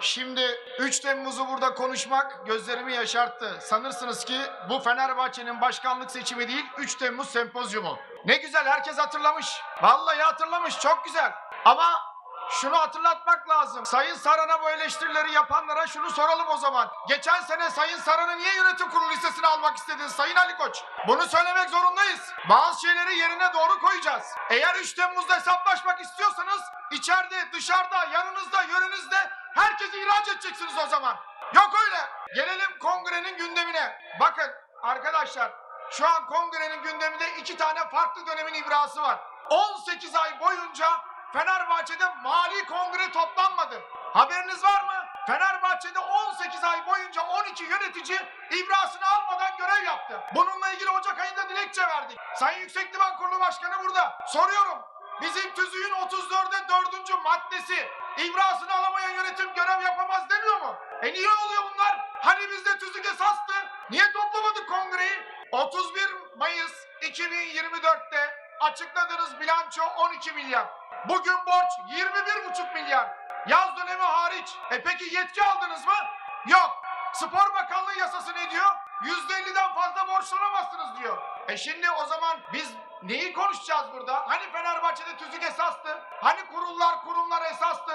Şimdi 3 Temmuz'u burada konuşmak gözlerimi yaşarttı. Sanırsınız ki bu Fenerbahçe'nin başkanlık seçimi değil 3 Temmuz sempozyumu. Ne güzel herkes hatırlamış. Vallahi hatırlamış çok güzel. Ama şunu hatırlatmak lazım. Sayın Saran'a bu eleştirileri yapanlara şunu soralım o zaman. Geçen sene Sayın Saran'ı niye yönetim kurulu listesine almak istediniz Sayın Ali Koç? Bunu söylemek zorundayız. Bazı şeyleri yerine doğru koyacağız. Eğer 3 Temmuz'da hesaplaşmak istiyorsanız içeride, dışarıda, yanınızda, yörünüzde herkesi ihraç edeceksiniz o zaman. Yok öyle. Gelelim kongrenin gündemine. Bakın arkadaşlar şu an kongrenin gündeminde iki tane farklı dönemin ibrası var. 18 ay boyunca Fenerbahçe'de mali kongre toplanmadı. Haberiniz var mı? Fenerbahçe'de 18 ay boyunca 12 yönetici ibrasını almadan görev yaptı. Bununla ilgili Ocak ayında dilekçe verdik. Sayın Yüksek Divan Kurulu Başkanı burada. Soruyorum. Bizim tüzüğün 34'e 4. maddesi ibrasını alamayan yönetim görev yapamaz demiyor mu? E niye oluyor bunlar? Hani bizde tüzük esastı? Niye toplamadık kongreyi? 31 Mayıs 2024'te açıkladığınız bilanço 12 milyar. Bugün borç 21,5 milyar. Yaz dönemi hariç. E peki yetki aldınız mı? Yok. Spor Bakanlığı yasası ne diyor? %50'den fazla borçlanamazsınız diyor. E şimdi o zaman biz neyi konuşacağız burada? Hani Fenerbahçe'de tüzük esastı? Hani kurullar kurumlar esastı?